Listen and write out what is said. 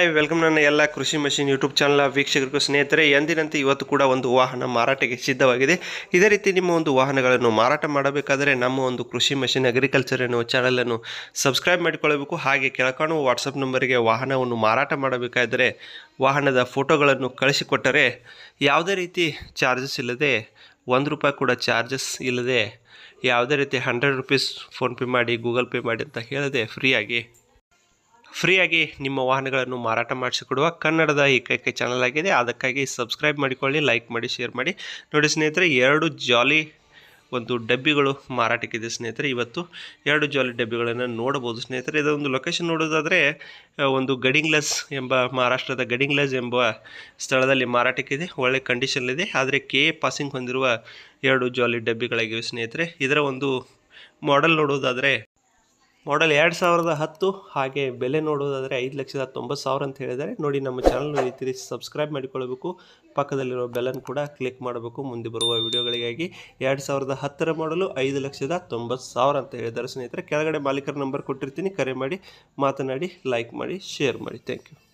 Hi welcome ನನ್ನ ಎಲ್ಲ ಕೃಷಿ ಮಷಿನ್ ಯೂಟ್ಯೂಬ್ ಚಾನಲ್ ವೀಕ್ಷಕರಿಗೂ ಸ್ನೇಹಿತರೆ. ಎಂದಿನಂತೆ ಇವತ್ತು ಕೂಡ ಒಂದು ವಾಹನ ಮಾರಾಟಕ್ಕೆ ಸಿದ್ಧವಾಗಿದೆ. ಇದೇ ರೀತಿ ನಿಮ್ಮ ಒಂದು ವಾಹನಗಳನ್ನು ಮಾರಾಟ ಮಾಡಬೇಕಾದರೆ ನಮ್ಮ ಒಂದು ಕೃಷಿ ಮಷಿನ್ ಅಗ್ರಿಕಲ್ಚರ್ ಎನ್ನುವ ಚಾನಲನ್ನು ಸಬ್ಸ್ಕ್ರೈಬ್ ಮಾಡಿಕೊಳ್ಳಬೇಕು. ಹಾಗೆ ಕೆಳಕಾಣುವ ವಾಟ್ಸಪ್ ನಂಬರಿಗೆ ವಾಹನವನ್ನು ಮಾರಾಟ ಮಾಡಬೇಕಾದರೆ ವಾಹನದ ಫೋಟೋಗಳನ್ನು ಕಳಿಸಿಕೊಟ್ಟರೆ ಯಾವುದೇ ರೀತಿ ಚಾರ್ಜಸ್ ಇಲ್ಲದೆ, ಒಂದು ರೂಪಾಯಿ ಕೂಡ ಚಾರ್ಜಸ್ ಇಲ್ಲದೆ, ಯಾವುದೇ ರೀತಿ ಹಂಡ್ರೆಡ್ ರುಪೀಸ್ ಫೋನ್ಪೇ ಮಾಡಿ ಗೂಗಲ್ ಪೇ ಮಾಡಿ ಅಂತ ಹೇಳದೆ ಫ್ರೀಯಾಗಿ ಫ್ರೀಯಾಗಿ ನಿಮ್ಮ ವಾಹನಗಳನ್ನು ಮಾರಾಟ ಮಾಡಿಸಿಕೊಡುವ ಕನ್ನಡದ ಏಕೈಕ ಚಾನಲ್ ಆಗಿದೆ. ಅದಕ್ಕಾಗಿ ಸಬ್ಸ್ಕ್ರೈಬ್ ಮಾಡಿಕೊಳ್ಳಿ ಲೈಕ್ ಮಾಡಿ ಶೇರ್ ಮಾಡಿ. ನೋಡಿ ಸ್ನೇಹಿತರೆ, ಎರಡು ಜಾಲಿ ಒಂದು ಡಬ್ಬಿಗಳು ಮಾರಾಟಕ್ಕಿದೆ ಸ್ನೇಹಿತರೆ. ಇವತ್ತು ಎರಡು ಜಾಲಿ ಡಬ್ಬಿಗಳನ್ನು ನೋಡಬಹುದು ಸ್ನೇಹಿತರೆ. ಇದೊಂದು ಲೊಕೇಶನ್ ನೋಡೋದಾದರೆ ಒಂದು ಗಡಿಂಗ್ಲಸ್ ಎಂಬ ಮಹಾರಾಷ್ಟ್ರದ ಗಡಿಂಗ್ಲಸ್ ಎಂಬ ಸ್ಥಳದಲ್ಲಿ ಮಾರಾಟಕ್ಕಿದೆ. ಒಳ್ಳೆ ಕಂಡೀಷನ್ಲಿದೆ ಆದರೆ ಕೆ ಎ ಪಾಸಿಂಗ್ ಹೊಂದಿರುವ ಎರಡು ಜಾಲಿ ಡಬ್ಬಿಗಳಾಗಿವೆ ಸ್ನೇಹಿತರೆ. ಇದರ ಒಂದು ಮಾಡೆಲ್ ನೋಡೋದಾದರೆ ಮಾಡೆಲ್ ಎರಡು ಸಾವಿರದ ಹತ್ತು ಹಾಗೆ ಬೆಲೆ ನೋಡೋದಾದರೆ ಐದು ಲಕ್ಷದ ತೊಂಬತ್ತು ಸಾವಿರ ಅಂತ ಹೇಳಿದ್ದಾರೆ. ನೋಡಿ ನಮ್ಮ ಚಾನಲ್ ಈ ರೀತಿ ಸಬ್ಸ್ಕ್ರೈಬ್ ಮಾಡಿಕೊಳ್ಳಬೇಕು. ಪಕ್ಕದಲ್ಲಿರೋ ಬೆಲನ್ನು ಕೂಡ ಕ್ಲಿಕ್ ಮಾಡಬೇಕು. ಮುಂದೆ ಬರುವ ವಿಡಿಯೋಗಳಿಗಾಗಿ ಎರಡು ಸಾವಿರದ ಹತ್ತರ ಮಾಡಲು ಐದು ಲಕ್ಷದ ತೊಂಬತ್ತು ಸಾವಿರ ಅಂತ ಹೇಳಿದ್ದಾರೆ. ಸ್ನೇಹಿತರೆ, ಕೆಳಗಡೆ ಮಾಲೀಕರ ನಂಬರ್ ಕೊಟ್ಟಿರ್ತೀನಿ. ಕರೆ ಮಾಡಿ, ಮಾತನಾಡಿ ಲೈಕ್ ಮಾಡಿ ಶೇರ್ ಮಾಡಿ. Thank you